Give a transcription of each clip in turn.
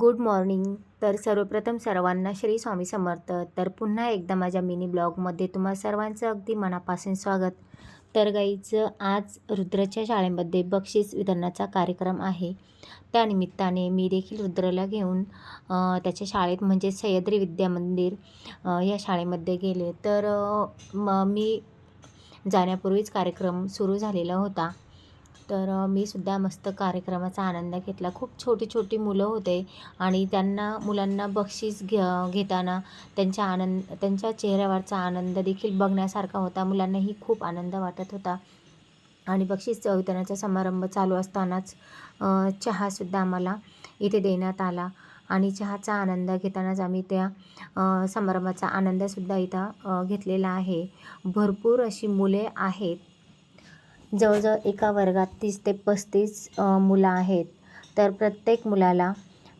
Good morning. तर सर्वप्रथम सर्वांना श्री स्वामी समर्थ. तर पुन्हा एकदा माझ्या मिनी ब्लॉगमध्ये तुम्हा सर्वांचं अगदी मनापासून स्वागत. तर गाईचं आज रुद्राच्या शाळेमध्ये बक्षीस वितरणाचा कार्यक्रम आहे. त्यानिमित्ताने मी देखील रुद्राला घेऊन त्याच्या शाळेत म्हणजे सह्याद्री विद्या मंदिर या शाळेमध्ये गेले. तर मी जाण्यापूर्वीच कार्यक्रम सुरू झालेला होता. तर मी सुद्धा मस्त कार्यक्रमाचा आनंद घेतला. खूप छोटी छोटी मुलं होते आणि त्यांना मुलांना बक्षीस घे घेताना त्यांच्या आनंद त्यांच्या चेहऱ्यावरचा आनंद देखील बघण्यासारखा होता. मुलांनाही खूप आनंद वाटत होता. आणि बक्षीस वितरणाचा समारंभ चालू असतानाच चहासुद्धा आम्हाला इथे देण्यात आला. आणि चहाचा आनंद घेतानाच आम्ही त्या समारंभाचा आनंदसुद्धा इथं घेतलेला आहे. भरपूर अशी मुले आहेत. जवळजवळ एका वर्गात तीस ते पस्तीस मुलं आहेत. तर प्रत्येक मुलाला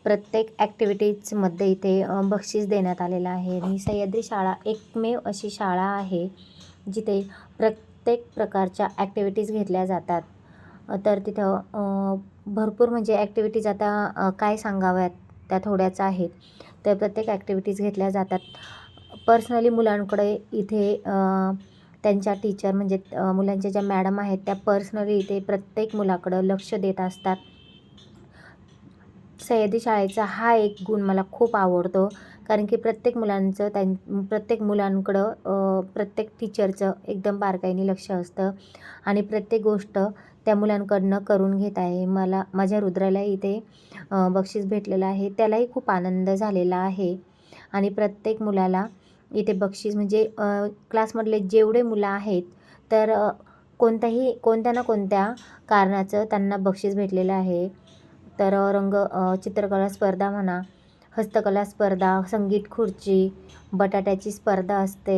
प्रत्येक ॲक्टिव्हिटीजमध्ये इथे बक्षीस देण्यात आलेलं आहे. आणि ही सह्याद्री शाळा एकमेव अशी शाळा आहे जिथे प्रत्येक प्रकारच्या ॲक्टिव्हिटीज घेतल्या जातात. तर तिथं भरपूर म्हणजे ॲक्टिव्हिटीज आता काय सांगाव्यात त्या थोड्याच आहेत. तर प्रत्येक ॲक्टिव्हिटीज घेतल्या जातात. पर्सनली मुलांकडे इथे त्यांच्या टीचर म्हणजे मुलांच्या ज्या मॅडम आहेत त्या पर्सनली इथे प्रत्येक मुलाकडं लक्ष देत असतात. सह्याद्री शाळेचा हा एक गुण मला खूप आवडतो. कारण की प्रत्येक मुलांचं त्यां प्रत्येक मुलांकडं प्रत्येक टीचरचं एकदम बारकाईने लक्ष असतं. आणि प्रत्येक गोष्ट त्या मुलांकडनं करून घेत आहे. मला माझ्या रुद्राला इथे बक्षीस भेटलेलं आहे. त्यालाही खूप आनंद झालेला आहे. आणि प्रत्येक मुलाला इथे बक्षीस म्हणजे क्लासमधले जेवढे मुलं आहेत तर कोणत्याही कोणत्या ना कोणत्या कारणाचं त्यांना बक्षीस भेटलेलं आहे. तर रंग चित्रकला स्पर्धा म्हणा हस्तकला स्पर्धा संगीत खुर्ची बटाट्याची स्पर्धा असते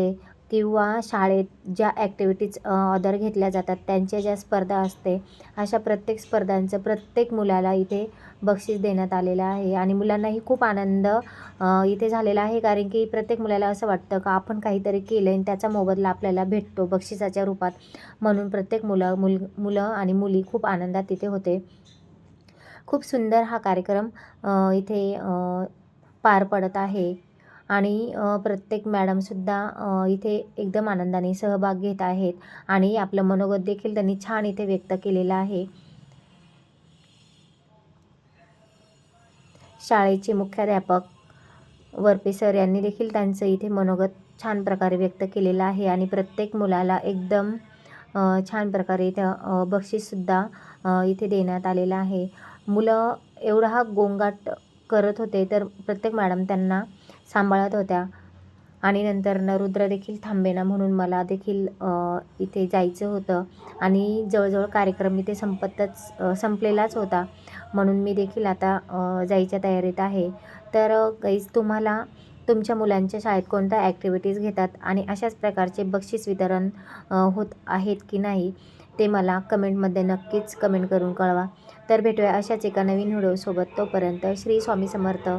किंवा शाळेत ज्या ॲक्टिव्हिटीज ऑदर घेतल्या जातात त्यांच्या ज्या स्पर्धा असते अशा प्रत्येक स्पर्धांचं प्रत्येक मुलाला इथे बक्षीस देण्यात आलेलं आहे. आणि मुलांनाही खूप आनंद इथे झालेला आहे कारण की प्रत्येक मुलाला असं वाटतं का आपण काहीतरी केलं आणि त्याचा मोबदला आपल्याला भेटतो बक्षिसाच्या रूपात. म्हणून प्रत्येक मुलं मुल मुलं आणि मुली खूप आनंदात तिथे होते. खूप सुंदर हा कार्यक्रम इथे पार पडत आहे. आणि प्रत्येक मॅडमसुद्धा इथे एकदम आनंदाने सहभाग घेत आहेत आणि आपलं मनोगत देखील त्यांनी छान इथे व्यक्त केलेलं आहे. शाळेचे मुख्याध्यापक वरपे सर यांनी देखील त्यांचं इथे मनोगत छान प्रकारे व्यक्त केलेलं आहे आणि प्रत्येक मुलाला एकदम छान प्रकारे इथं बक्षीससुद्धा इथे देण्यात आलेलं आहे. मुलं एवढा हा गोंगाट करत होते तर प्रत्येक मॅडम त्यांना सांभाळत होत्या. आणि नंतर न रुद्र देखील थांबेना म्हणून मला देखील इथे जायचं होतं. आणि जवळजवळ कार्यक्रम इथे संपतच संपलेलाच होता. म्हणून मी देखील आता जायच्या तयारीत आहे. तर गाईज तुम्हाला तुमच्या मुलांच्या शाळेत कोणत्या ॲक्टिव्हिटीज घेतात आणि अशाच प्रकारचे बक्षीस वितरण होत आहेत की नाही ते मला कमेंटमध्ये नक्कीच कमेंट करून कळवा. तर भेटूया अशाच एका नवीन व्हिडिओसोबत. तोपर्यंत श्री स्वामी समर्थ.